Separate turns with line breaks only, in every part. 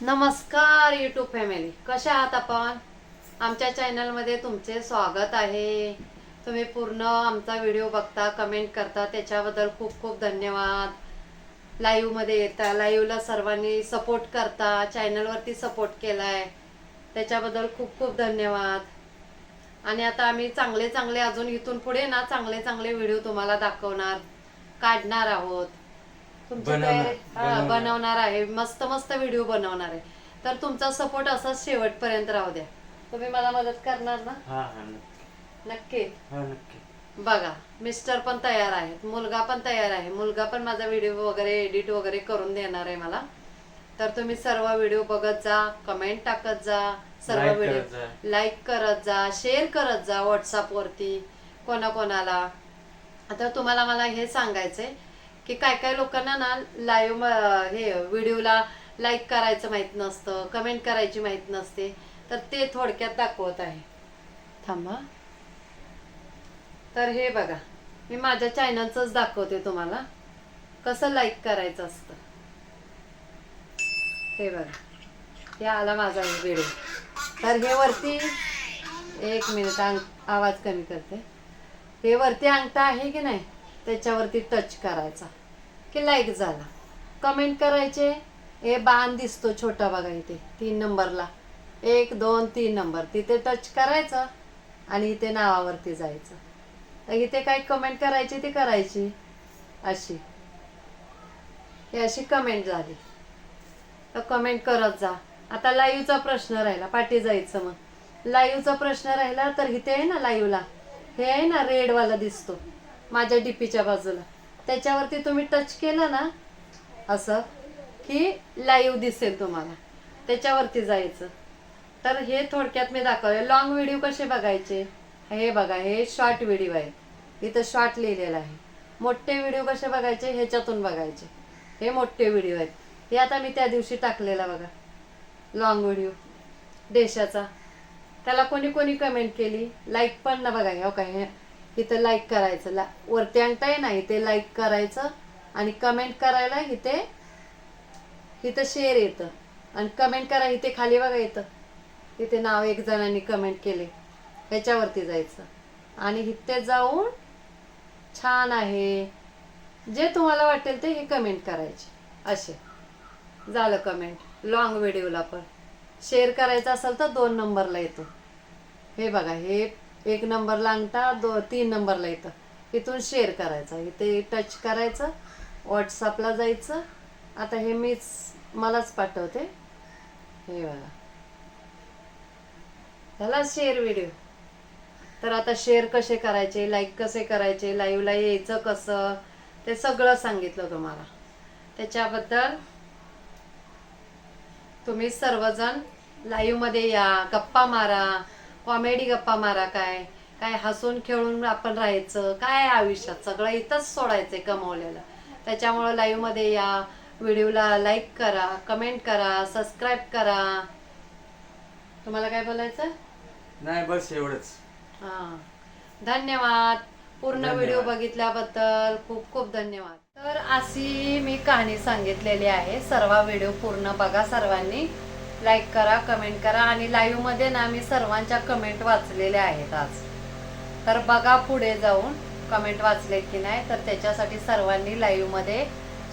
नमस्कार YouTube family कशा आहात आपण? आमच्या चॅनलमध्ये तुमचे स्वागत आहे. तुम्ही पूर्ण आमचा व्हिडिओ बघता कमेंट करता त्याच्याबद्दल खूप खूप धन्यवाद. लाईव्हमध्ये येता लाईव्हला सर्वांनी सपोर्ट करता चॅनलवरती सपोर्ट केला आहे त्याच्याबद्दल खूप खूप धन्यवाद. आणि आता आम्ही चांगले चांगले अजून इथून पुढे ना चांगले चांगले व्हिडिओ तुम्हाला दाखवणार काढणार आहोत. तुमच्या
बनवणार,
तयारी हा,
बनवणार.
बनवणार आहे. मस्त मस्त व्हिडिओ बनवणार आहे. तर तुमचा सपोर्ट असाच शेवटपर्यंत राहू द्या. तुम्ही मला मदत करणार ना?
हा हा नक्की.
नक्की?
हा नक्की.
बघा मिस्टर पण तयार आहेत. मुलगा पण तयार आहे. मुलगा पण माझा व्हिडिओ वगैरे एडिट वगैरे करून देणार आहे मला. तर तुम्ही सर्व व्हिडिओ बघत जा कमेंट टाकत जा सर्व
Like
व्हिडिओ
जा.
लाईक करत जा शेअर करत जा व्हॉट्सअपवरती कोणाकोणाला. आता तुम्हाला मला हे सांगायचंय की काय काय लोकांना ना लाईव्ह हे व्हिडिओला लाईक करायचं माहीत नसतं कमेंट करायची माहीत नसते. तर ते थोडक्यात दाखवत आहे. थांबा. तर हे बघा मी माझ्या चॅनलचंच दाखवते तुम्हाला. कसं लाईक करायचं असतं. हे बघा हे आला माझा व्हिडिओ तर हे वरती एक मिनिट अंग आवाज कमी करते. हे वरती अंगठा आहे की नाही? त्याच्यावरती टच करायचा. की लाईक झाला. कमेंट करायचे. हे बाण दिसतो छोटा बघा इथे तीन नंबरला. एक दोन तीन नंबर. तिथे टच करायचं आणि इथे नावावरती जायचं. तर इथे काही कमेंट करायची ती करायची. अशी. ही अशी कमेंट झाली. तर कमेंट करत जा. आता लाईव्हचा प्रश्न राहिला पाठी जायचं मग. लाईव्हचा प्रश्न राहिला तर इथे आहे ना लाईव्हला हे आहे ना रेडवाला दिसतो. माझ्या डीपीच्या बाजूला. त्याच्यावरती तुम्ही टच केलं ना असं की लाईव्ह दिसेल तुम्हाला. त्याच्यावरती जायचं. तर हे थोडक्यात मी दाखवले लॉंग व्हिडिओ कसे बघायचे? हे बघा हे शॉर्ट व्हिडिओ आहे. इथं शॉर्ट लिहिलेलं आहे. मोठे व्हिडिओ कसे बघायचे? ह्याच्यातून बघायचे. हे मोठे व्हिडिओ आहेत. हे आता मी त्या दिवशी टाकलेला बघा. लॉंग व्हिडिओ देशाचा. त्याला कोणी कोणी कमेंट केली? लाईक पण ना बघा हो काय हे इथं लाईक करायचं. ला वरती अंगठा आहे ना इथे लाईक करायचं आणि कमेंट करायला इथे इथं शेअर येतं. आणि कमेंट करा इथे खाली बघा येतं इथे नाव एक जणांनी कमेंट केले. ह्याच्यावरती जायचं. आणि इथे जाऊन छान आहे. जे तुम्हाला वाटेल ते हे कमेंट करायचे. असे. झालं कमेंट लॉंग व्हिडिओला पण. शेअर करायचं असेल तर दोन नंबरला येतो. हे बघा हे एक नंबरला अंगठा दो तीन नंबरला येतं इथून शेअर करायचं. इथे टच करायचं. व्हॉट्सअपला जायचं. आता हे मीच मलाच पाठवते. हे बघा. झाला शेअर व्हिडिओ तर आता शेअर कसे करायचे लाईक कसे करायचे लाईव्हला यायचं कसं? ते सगळं सांगितलं तुम्हाला. त्याच्याबद्दल तुम्ही सर्वजण लाईव्हमध्ये या. गप्पा मारा. कॉमेडी गप्पा मारा काय? काय हसून खेळून आपण राहायचं? काय आहे आयुष्यात? सगळं इथंच सोडायचंय कमवलेलं. त्याच्यामुळं लाईव्हमध्ये या व्हिडिओला लाईक करा कमेंट करा सबस्क्राईब करा. तुम्हाला काय बोलायचं?
नाही बस एवढंच.
हा. धन्यवाद. पूर्ण. व्हिडिओ बघितल्याबद्दल खूप खूप धन्यवाद. तर अशी मी कहाणी सांगितलेली आहे. सर्व व्हिडिओ पूर्ण बघा सर्वांनी. लाईक करा कमेंट करा. आणि लाईव्हमध्ये ना मी सर्वांच्या कमेंट वाचलेल्या आहेत आज. तर बघा पुढे जाऊन कमेंट वाचले की नाही. तर त्याच्यासाठी सर्वांनी लाईव्हमध्ये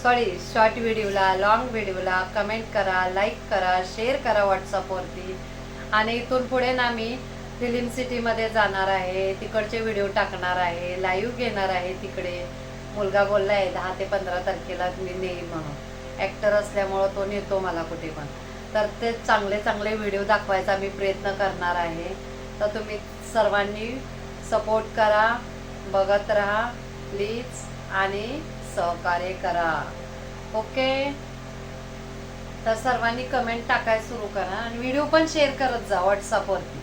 सॉरी शॉर्ट व्हिडिओला लॉंग व्हिडिओला कमेंट करा लाईक करा शेअर करा व्हॉट्सअपवरती आणि इथून पुढे ना मी फिल्म सिटीमध्ये जाणार आहे. तिकडचे व्हिडिओ टाकणार आहे. लाईव्ह घेणार आहे तिकडे. मुलगा बोलला आहे दहा ते पंधरा तारखेला मी नेईन म्हणून. ॲक्टर असल्यामुळं तो नेतो मला कुठे पण. तर ते चांगले चांगले व्हिडिओ दाखवायचा मी प्रयत्न करणार आहे. तर तुम्ही सर्वांनी सपोर्ट करा बघत राहा प्लीज आणि सहकार्य करा. ओके तर सर्वांनी कमेंट टाकायला सुरू करा आणि व्हिडिओ पण शेअर करत जा व्हॉट्सअपवरती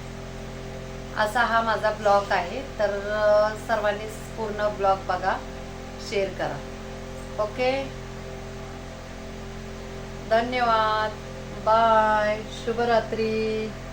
असा हा माझा ब्लॉग आहे. तर सर्वांनी पूर्ण ब्लॉग बघा शेअर करा. ओके धन्यवाद. Bye. Shubharatri.